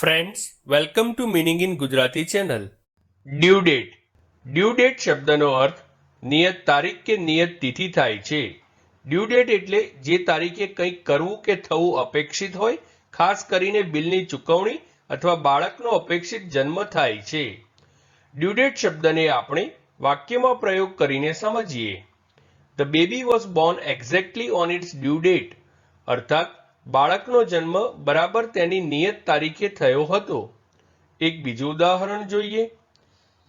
Friends welcome to meaning in Gujarati channel due date due date શબ્દનો અર્થ નિયત તારીખ કે નિયત તિથિ થાય છે. ડ્યુ ડેટ એટલે જે તારીખે કંઈક કરવું કે થવું અપેક્ષિત હોય, ખાસ કરીને બિલની ચૂકવણી અથવા બાળકનો અપેક્ષિત જન્મ થાય છે. ડ્યુ ડેટ શબ્દને આપણે વાક્યમાં પ્રયોગ કરીને સમજીએ. The baby was born exactly on its due date અર્થાત બાળકનો જન્મ બરાબર તેની નિયત તારીખે થયો હતો. એક બીજું ઉદાહરણ જોઈએ.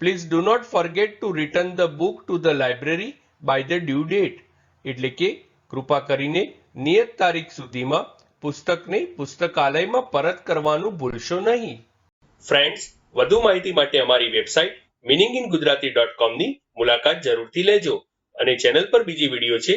Please do not forget to return the book to the library by the due date એટલે કે કૃપા કરીને નિયત તારીખ સુધીમાં પુસ્તકને પુસ્તકાલયમાં પરત કરવાનું ભૂલશો નહીં. ફ્રેન્ડ્સ વધુ માહિતી માટે અમારી website meaning in Gujarati dot કોમની મુલાકાત જરૂરથી લેજો અને ચેનલ પર બીજી વીડિયો છે